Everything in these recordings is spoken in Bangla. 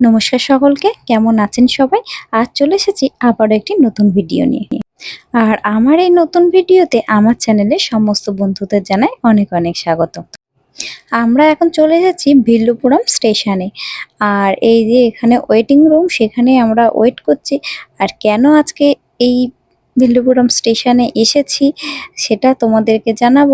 নমস্কার সকলকে, কেমন আছেন সবাই? আজ চলে এসেছি আবারও একটি নতুন ভিডিও নিয়ে। আর আমার এই নতুন ভিডিওতে আমার চ্যানেলে সমস্ত বন্ধুদের জানাই অনেক অনেক স্বাগত। আমরা এখন চলে এসেছি ভিল্লুপুরম স্টেশনে আর এই যে এখানে ওয়েটিং রুম সেখানে আমরা ওয়েট করছি। আর কেন আজকে এই ভিল্লুপুরম স্টেশনে এসেছি, সেটা তোমাদেরকে জানাব।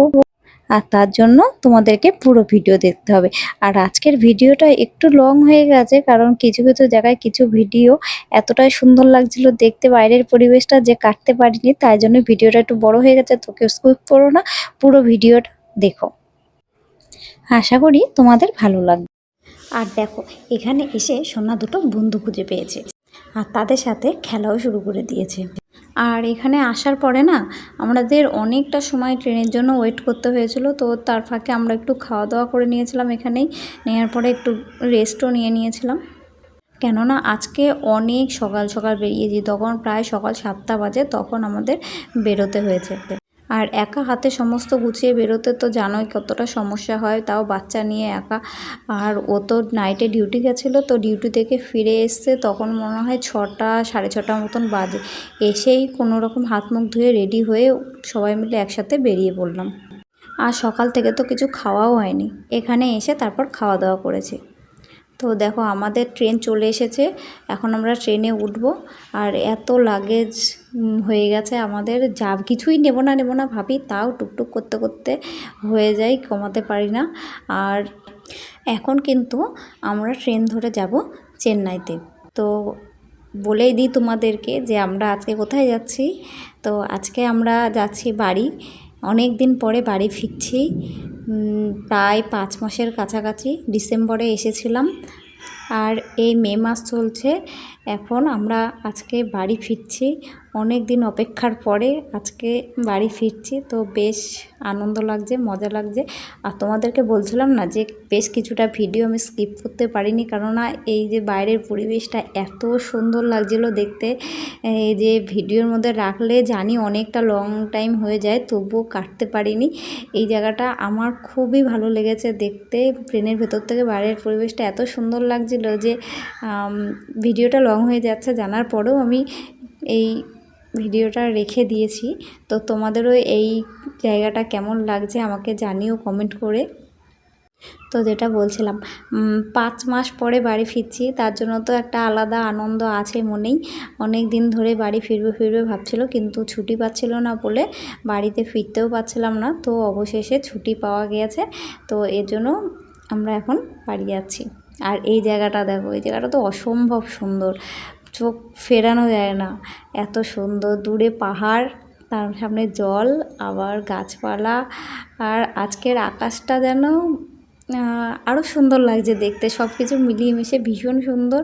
আর তার জন্য তোমাদেরকে পুরো ভিডিও দেখতে হবে। আর আজকের ভিডিওটা একটু লং হয়ে গেছে, কারণ কিছু কিছু জায়গায় কিছু ভিডিও এতটাই সুন্দর লাগছিল দেখতে, বাইরের পরিবেশটা যে কাটতে পারিনি, তাই জন্য ভিডিওটা একটু বড় হয়ে গেছে, তোকে স্কুপ করো না, পুরো ভিডিওটা দেখো। আশা করি তোমাদের ভালো লাগবে। আর দেখো, এখানে এসে সোনা দুটো বন্ধু খুঁজে পেয়েছে, আর তাদের সাথে খেলাও শুরু করে দিয়েছে। আর এখানে আসার পরে না, আমাদের অনেকটা সময় ট্রেনের জন্য ওয়েট করতে হয়েছিল, তো তার ফাঁকে আমরা একটু খাওয়া দাওয়া করে নিয়েছিলাম এখানেই নেওয়ার পরে একটু রেস্টও নিয়ে নিয়েছিলাম। কেননা আজকে অনেক সকাল সকাল বেরিয়েছি তখন প্রায় সকাল সাতটা বাজে, তখন আমাদের বেরোতে হয়েছে। আর একা হাতে সমস্ত গুছিয়ে বেরোতে তো জানোই কতটা সমস্যা হয়, তাও বাচ্চা নিয়ে একা। আর ও তো নাইটে ডিউটি গেছিল, তো ডিউটি থেকে ফিরে এসছে, তখন মনে হয় ছটা, সাড়ে ছটা মতন বাজে। এসেই কোনো রকম হাত মুখ ধুয়ে রেডি হয়ে সবাই মিলে একসাথে বেরিয়ে পড়লাম। আর সকাল থেকে তো কিছু খাওয়াও হয়নি। এখানে এসে তারপর খাওয়া দাওয়া করেছি। তো দেখো আমাদের ট্রেন চলে এসেছে, এখন আমরা ট্রেনে উঠব। আর এত লাগেজ হয়ে গেছে আমাদের, যা কিছুই নেব না নেব না ভাবি, তাও টুকটুক করতে করতে হয়ে যায়, কমাতে পারি না। আর এখন কিন্তু আমরা ট্রেন ধরে যাব চেন্নাইতে। তো বলেই দিই তোমাদেরকে যে আমরা আজকে কোথায় যাচ্ছি। তো আজকে আমরা যাচ্ছি বাড়ি অনেক দিন পরে বাড়ি ফিরছি। প্রায় পাঁচ মাসের কাছাকাছি ডিসেম্বরে এসেছিলাম। আর এই মে মাস চলছে। এখন আমরা আজকে বাড়ি ফিরছি। অনেক দিন অপেক্ষার পরে আজকে বাড়ি ফিরছি, তো বেশ আনন্দ লাগছে, মজা লাগছে। আর তোমাদেরকে বলছিলাম না যে বেশ কিছুটা ভিডিও আমি স্কিপ করতে পারিনি, কেননা এই যে বাইরের পরিবেশটা এত সুন্দর লাগছিল দেখতে। এই যে ভিডিওর মধ্যে রাখলে জানি অনেকটা লং টাইম হয়ে যায়, তবুও কাটতে পারিনি। এই জায়গাটা আমার খুবই ভালো লেগেছে দেখতে, ট্রেনের ভেতর থেকে বাইরের পরিবেশটা এত সুন্দর লাগছিল যে ভিডিওটা লং হয়ে যাচ্ছে, জানার পরেও আমি এই ভিডিওটা রেখে দিয়েছি। তো তোমাদেরও এই জায়গাটা কেমন লাগছে আমাকে জানিও কমেন্ট করে। তো যেটা বলছিলাম পাঁচ মাস পরে বাড়ি ফিরছি, তার জন্য তো একটা আলাদা আনন্দ আছে মনেই। অনেক দিন ধরে বাড়ি ফিরবে ফিরবে ভাবছিল, কিন্তু ছুটি পাচ্ছিল না বলে বাড়িতে ফিরতেও পাচ্ছিলাম না। তো অবশেষে ছুটি পাওয়া গিয়েছে, তো এর জন্য আমরা এখন বাড়ি যাচ্ছি। আর এই জায়গাটা দেখো, এই জায়গাটা তো অসম্ভব সুন্দর। চোখ ফেরানো যায় না। এত সুন্দর দূরে পাহাড়, তার সামনে জল, আবার গাছপালা, আর আজকের আকাশটা যেন আরও সুন্দর লাগছে দেখতে। সব কিছু মিলিয়ে মিশে ভীষণ সুন্দর।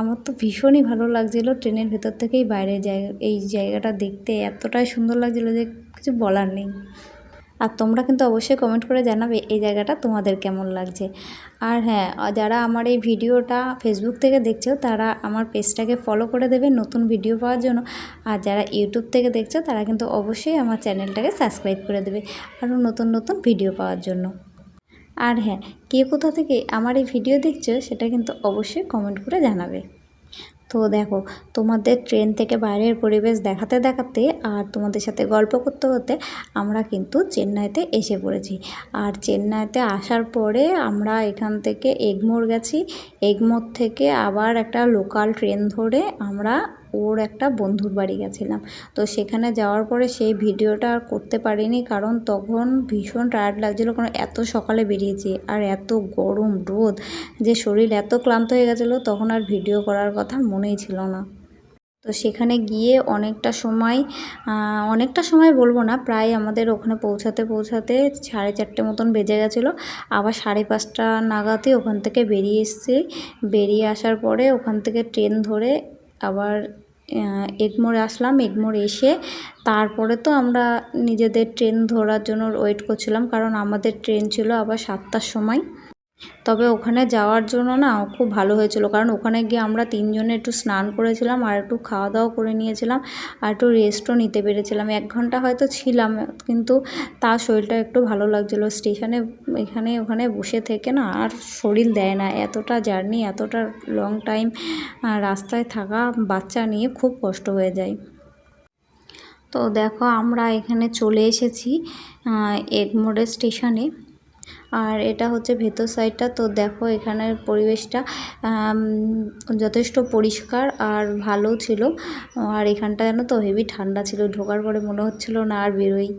আমার তো ভীষণই ভালো লাগছিল ট্রেনের ভেতর থেকেই বাইরের জায়গা, এই জায়গাটা দেখতে। এতটাই সুন্দর লাগছিল যে কিছু বলার নেই। আর তোমরা কিন্তু অবশ্যই কমেন্ট করে জানাবে এই জায়গাটা তোমাদের কেমন লাগছে। আর হ্যাঁ যারা আমার এই ভিডিওটা ফেসবুক থেকে দেখছ, তারা আমার পেজটাকে ফলো করে দেবে নতুন ভিডিও পাওয়ার জন্য। আর যারা ইউটিউব থেকে দেখছ, তারা কিন্তু অবশ্যই আমার চ্যানেলটাকে সাবস্ক্রাইব করে দেবে আরও নতুন নতুন ভিডিও পাওয়ার জন্য। আর হ্যাঁ কে কোথা থেকে আমার এই ভিডিও দেখছ, সেটা কিন্তু অবশ্যই কমেন্ট করে জানাবে। তো দেখো, তোমাদের ট্রেন থেকে বাইরের পরিবেশ দেখাতে দেখাতে আর তোমাদের সাথে গল্প করতে করতে আমরা কিন্তু চেন্নাইতে এসে পড়েছি। আর চেন্নাইতে আসার পরে আমরা এখান থেকে এগমোর গেছি। এগমোর থেকে আবার একটা লোকাল ট্রেন ধরে আমরা ওর একটা বন্ধুর বাড়ি গেছিলাম। তো সেখানে যাওয়ার পরে সেই ভিডিওটা আর করতে পারিনি কারণ তখন ভীষণ টায়ার্ড লাগছিল কারণ এত সকালে বেরিয়েছি আর এত গরম রোদ, যে শরীর এত ক্লান্ত হয়ে গেছিল তখন আর ভিডিও করার কথা মনেই ছিল না। তো সেখানে গিয়ে অনেকটা সময় অনেকটা সময় বলব না, প্রায় আমাদের ওখানে পৌঁছাতে পৌঁছাতে সাড়ে চারটে মতন বেজে গেছিল। আবার সাড়ে পাঁচটা নাগাদই ওখান থেকে বেরিয়ে এসেছি। বেরিয়ে আসার পরে ওখান থেকে ট্রেন ধরে আবার এগমোড়ে আসলাম এগমোরে এসে তারপরে তো আমরা নিজেদের ট্রেন ধরার জন্য ওয়েট করছিলাম, কারণ আমাদের ট্রেন ছিল আবার সাতটার সময়। তবে ওখানে যাওয়ার জন্য না খুব ভালো হয়েছিল। কারণ ওখানে গিয়ে আমরা তিনজনে একটু স্নান করেছিলাম আর একটু খাওয়া দাওয়া করে নিয়েছিলাম আর একটু রেস্টও নিতে পেরেছিলাম। এক ঘণ্টা হয়তো ছিলাম, কিন্তু তার শরীরটা একটু ভালো লাগছিল। স্টেশনে, এখানে, ওখানে বসে থেকে না আর শরীর দেয় না। এতটা জার্নি এতটা লং টাইম রাস্তায় থাকা বাচ্চা নিয়ে খুব কষ্ট হয়ে যায়। তো দেখো আমরা এখানে চলে এসেছি এগমোড়ের স্টেশনে। আর এটা হচ্ছে ভেতর সাইডটা। তো দেখো এখানের পরিবেশটা যথেষ্ট পরিষ্কার আর ভালো ছিল। আর এখানটা যেন তো হেভি ঠান্ডা ছিল, ঢোকার পরে মনে হচ্ছিল না আর বেরোই।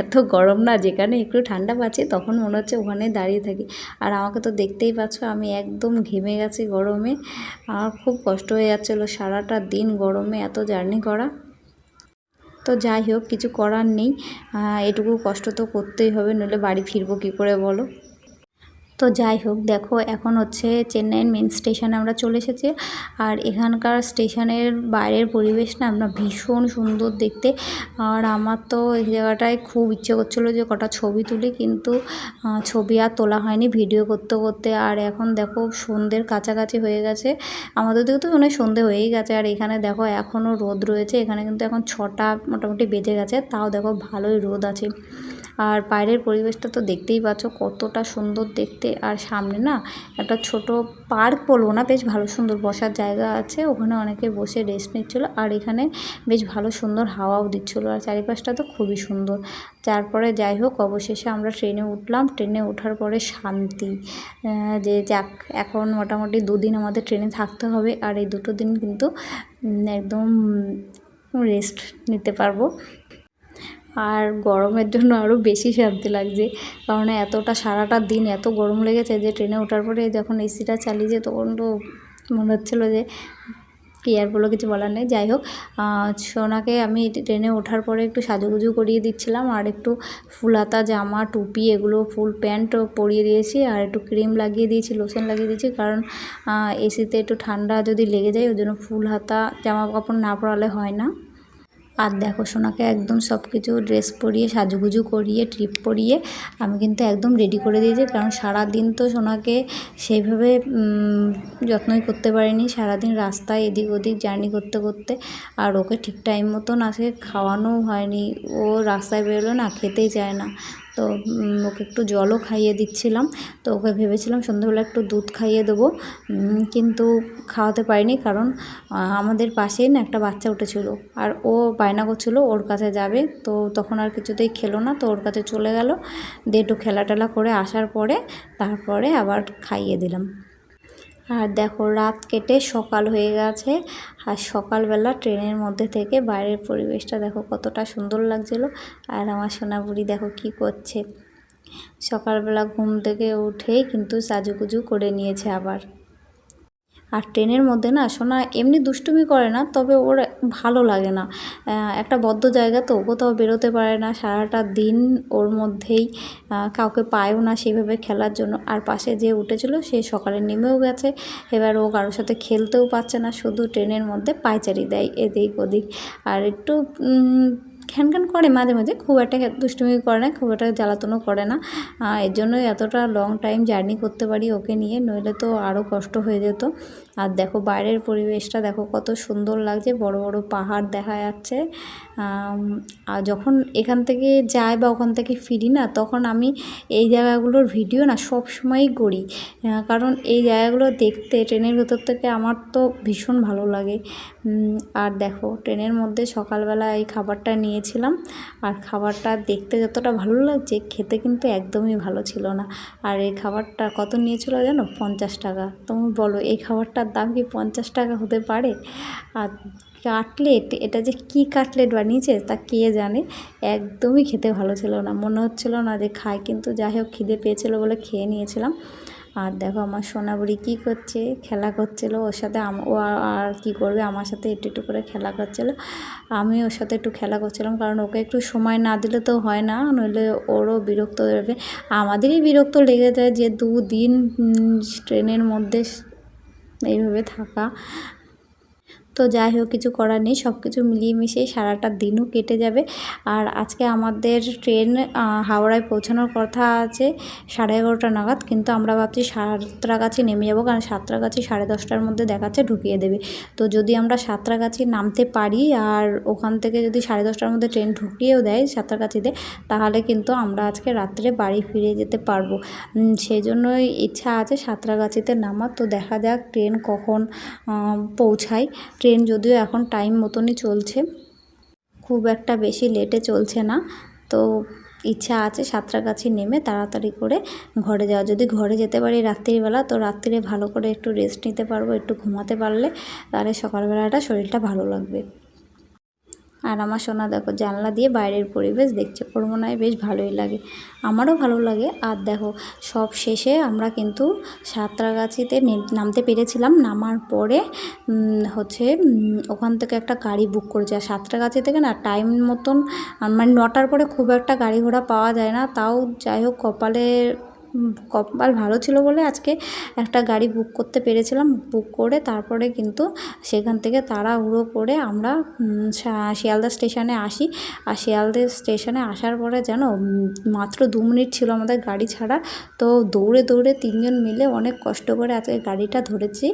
এত গরম না, যেখানে একটু ঠান্ডা পাচ্ছি তখন মনে হচ্ছে ওখানে দাঁড়িয়ে থাকি। আর আমাকে তো দেখতেই পাচ্ছ আমি একদম ঘেমে গেছি গরমে। আর খুব কষ্ট হয়ে যাচ্ছিল সারাটা দিন গরমে এত জার্নি করা। তো যাই হোক, কিছু করার নেই। এটুকু কষ্ট তো করতেই হবে, নইলে বাড়ি ফিরবো কী করে বলো? তো যাই হোক, দেখো এখন হচ্ছে চেন্নাইয়ের মেন স্টেশনে আমরা চলে এসেছি। আর এখানকার স্টেশনের বাইরের পরিবেশ না আমরা ভীষণ সুন্দর দেখতে। আর আমার তো এই জায়গাটায় খুব ইচ্ছে করছিল যে কটা ছবি তুলি, কিন্তু ছবি আর তোলা হয়নি ভিডিও করতে করতে। আর এখন দেখো সন্ধ্যের কাছাকাছি হয়ে গেছে। আমাদের দিকে তো মনে হয় সন্ধে হয়েই গেছে। আর এখানে দেখো এখনও রোদ রয়েছে। এখানে কিন্তু এখন ছটা মোটামুটি বেজে গেছে। তাও দেখো ভালোই রোদ আছে। আর বাইরের পরিবেশটা তো দেখতেই পাচ্ছ কতটা সুন্দর দেখতে। আর সামনে না একটা ছোট পার্ক বলব না, বেশ ভালো সুন্দর বসার জায়গা আছে। ওখানে অনেকে বসে রেস্ট নিচ্ছিলো আর এখানে বেশ ভালো সুন্দর হাওয়াও দিচ্ছিল আর চারিপাশটা তো খুবই সুন্দর। তারপরে যাই হোক, অবশেষে আমরা ট্রেনে উঠলাম। ট্রেনে ওঠার পরে শান্তি। যে যাক, এখন মোটামুটি দুদিন আমাদের ট্রেনে থাকতে হবে আর এই দুটো দিন কিন্তু একদম রেস্ট নিতে পারব। আর গরমের জন্য আরও বেশি শান্তি লাগছে। কারণ এতটা সারাটা দিন এত গরম লেগেছে যে ট্রেনে ওঠার পরে যখন এসিটা চালিয়েছে তখন তো মনে হচ্ছিল যে কি আর বলো কিছু বলার নেই। যাই হোক সোনাকে আমি ট্রেনে ওঠার পরে একটু সাজুগুজু করিয়ে দিচ্ছিলাম আর একটু ফুল হাতা জামা, টুপি এগুলো ফুল প্যান্ট পরিয়ে দিয়েছি আর একটু ক্রিম লাগিয়ে দিয়েছি, লোশন লাগিয়ে দিয়েছি। কারণ এসিতে একটু ঠান্ডা যদি লেগে যায় ওই জন্য ফুল, হাতা, জামা কাপড় না পরালে হয় না। আর দেখো সোনাকে একদম সব কিছু ড্রেস পরিয়ে, সাজুগুজু করিয়ে ট্রিপ পরিয়ে আমি কিন্তু একদম রেডি করে দিয়েছি। কারণ সারাদিন তো সোনাকে সেইভাবে যত্নই করতে পারিনি। সারাদিন রাস্তায় এদিক ওদিক জার্নি করতে করতে আর ওকে ঠিক টাইম মতন আজকে খাওয়ানো হয়নি। ও রাস্তায় বেরোলো না, খেতেই চায় না। তো ওকে একটু জলও খাইয়ে দিচ্ছিলাম। তো ওকে ভেবেছিলাম সন্ধ্যাবেলা একটু দুধ খাইয়ে দেবো। কিন্তু খাওয়াতে পারিনি কারণ আমাদের পাশেই না একটা বাচ্চা উঠেছিল। আর ও বায়না করছিল ওর কাছে যাবে। তো তখন আর কিছুতেই খেলো না। তো ওর কাছে চলে গেল। দিয়ে একটু খেলা টেলা করে আসার পরে, তারপরে আবার খাইয়ে দিলাম। আর দেখো রাত কেটে সকাল হয়ে গেছে আর সকালবেলা ট্রেনের মধ্যে থেকে বাইরের পরিবেশটা দেখো কতটা সুন্দর লাগছিল। আর আমার সোনাবুড়ি দেখো কি করছে। সকালবেলা ঘুম থেকে উঠেই কিন্তু সাজুগুজু করে নিয়েছে আবার। আর ট্রেনের মধ্যে না সোনা এমনি দুষ্টুমি করে না, তবে ওর ভালো লাগে না। একটা বদ্ধ জায়গা তো কোথাও বেরোতে পারে না। সারাটা দিন ওর মধ্যেই কাউকে পায়ও না সেভাবে খেলার জন্য। আর পাশে যে উঠেছিল, সে সকালে নেমেও গেছে। এবার ও কারোর সাথে খেলতেও পারছে না, শুধু ট্রেনের মধ্যে পায়চারি দেয়, এদিক ওদিক। আর একটু খ্যান করে মাঝে মাঝে, খুব একটা দুষ্টুমি করে না, খুব একটা জ্বালাতনও করে না। এর জন্যই এতটা লং টাইম জার্নি করতে পারি ওকে নিয়ে, নইলে তো আরও কষ্ট হয়ে যেত। আর দেখো বাইরের পরিবেশটা দেখো কত সুন্দর লাগছে, বড় বড় পাহাড় দেখা যাচ্ছে। আর যখন এখান থেকে যাই বা ওখান থেকে ফিরি না, তখন আমি এই জায়গাগুলোর ভিডিও না সব সময়ই করি। কারণ এই জায়গাগুলো দেখতে, ট্রেনের ভেতর থেকে আমার তো ভীষণ ভালো লাগে। আর দেখো ট্রেনের মধ্যে সকালবেলা এই খাবারটা নিয়েছিলাম, আর খাবারটা দেখতে যতটা ভালো লাগছে, খেতে কিন্তু একদমই ভালো ছিল না। আর এই খাবারটা কত নিয়েছিল জানো? পঞ্চাশ টাকা। তুমি বলো, এই খাবারটার দাম কি পঞ্চাশ টাকা হতে পারে? আর কাটলেট, এটা যে কি কাটলেট বানিয়েছে তা কে জানে? একদমই খেতে ভালো ছিল না। মনে হচ্ছিল না যে খায়, কিন্তু যাই হোক, খিদে পেয়েছিলো বলে খেয়ে নিয়েছিলাম। আর দেখো আমার সোনাবুড়ি কী করছে? খেলা করছিল ওর সাথে। ও আর কি করবে? আমার সাথে একটু একটু করে খেলা করছিল। আমি ওর সাথে একটু খেলা করছিলাম, কারণ ওকে একটু সময় না দিলে তো হয় না। নইলে ওরও বিরক্ত দেবে আমাদেরই বিরক্ত লেগে যায় যে দুদিন ট্রেনের মধ্যে এইভাবে থাকা তো যাই হোক, কিছু করার নেই সব কিছু মিলিয়ে মিশিয়ে সারাটা দিনও কেটে যাবে। আর আজকে আমাদের ট্রেন হাওড়ায় পৌঁছানোর কথা আছে সাড়ে এগারোটা নাগাদ, কিন্তু আমরা ভাবছি সাতটাগাছি নেমে যাব, কারণ সাতটাগাছি সাড়ে দশটার মধ্যে দেখাচ্ছে ঢুকিয়ে দেবে। তো যদি আমরা সাতটাগাছি নামতে পারি, আর ওখান থেকে যদি সাড়ে দশটার মধ্যে ট্রেন ঢুকিয়েও দেয় সাতটাগাছিতে তাহলে কিন্তু আমরা আজকে রাত্রে বাড়ি ফিরে যেতে পারব। সেই জন্যই ইচ্ছা আছে সাঁতরাগাছিতে নামার, তো দেখা যাক ট্রেন কখন পৌঁছায়। ট্রেন যদিও এখন টাইম মতনই চলছে, খুব একটা বেশি লেটে চলছে না। তো ইচ্ছা আছে সাঁতরাগাছি নেমে তাড়াতাড়ি করে ঘরে যাওয়া। যদি ঘরে যেতে পারি রাত্রিবেলা, তো রাত্রিরে ভালো করে একটু রেস্ট নিতে পারব, একটু ঘুমাতে পারলে তাহলে সকালবেলাটা শরীরটা ভালো লাগবে। আর আমার সোনা দেখো, জানলা দিয়ে বাইরের পরিবেশ দেখছে ওর মনে হয় বেশ ভালোই লাগে। আমারও ভালো লাগে। আর দেখো, সব শেষে আমরা কিন্তু সাঁতরাগাছিতে নামতে পেরেছিলাম। নামার পরে হচ্ছে ওখান থেকে একটা গাড়ি বুক করেছি। আর সাঁতরাগাছি থেকে না টাইম মতন মানে নটার পরে খুব একটা গাড়ি ঘোড়া পাওয়া যায় না। তাও যাই হোক, কপালে কপাল ভালো ছিল বলে আজকে একটা গাড়ি বুক করতে পেরেছিলাম। বুক করে তারপরে কিন্তু সেখান থেকে তাড়াহুড়ো করে আমরা শিয়ালদা স্টেশনে আসি। আর শিয়ালদা স্টেশনে আসার পরে যেন মাত্র দু মিনিট ছিল আমাদের গাড়ি ছাড়া। তো দৌড়ে দৌড়ে তিনজন মিলে অনেক কষ্ট করে আজকে গাড়িটা ধরেছি।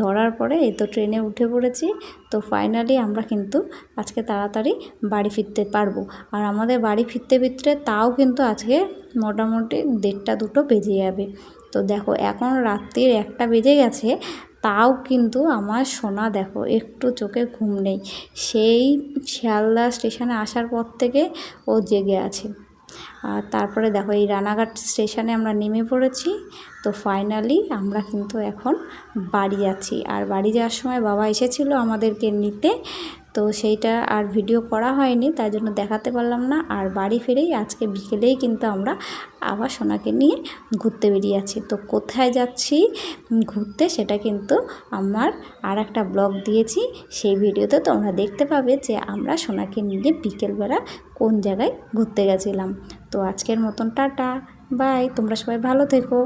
ধরার পরে এই তো ট্রেনে উঠে পড়েছি। তো ফাইনালি আমরা কিন্তু আজকে তাড়াতাড়ি বাড়ি ফিরতে পারব। আর আমাদের বাড়ি ফিরতে ফিরতে তাও কিন্তু আজকে মোটামুটি দেড়টা দুটো বেজে যাবে। তো দেখো, এখন রাত্রির একটা বেজে গেছে, তাও কিন্তু আমার সোনা দেখো, একটু চোখে ঘুম নেই। সেই শিয়ালদা স্টেশনে আসার পর থেকে ও জেগে আছে। আর তারপরে দেখো, এই রানাঘাট স্টেশনে আমরা নেমে পড়েছি। তো ফাইনালি আমরা কিন্তু এখন বাড়ি যাচ্ছি আর বাড়ি যাওয়ার সময় বাবা এসেছিল আমাদেরকে নিতে। তো সেইটা আর ভিডিও করা হয়নি, তাই জন্য দেখাতে পারলাম না। আর বাড়ি ফিরেই আজকে বিকেলেই কিন্তু আমরা আবার সোনাকে নিয়ে ঘুরতে বেরিয়ে আছি। তো কোথায় যাচ্ছি, ঘুরতে সেটা কিন্তু আমার আর একটা ব্লগ দিয়েছি। সেই ভিডিওতে তোমরা দেখতে পাবে যে আমরা সোনাকে নিয়ে বিকেলবেলা কোন জায়গায় ঘুরতে গেছিলাম। তো আজকের মতন টাটা, বাই, তোমরা সবাই ভালো থেকো।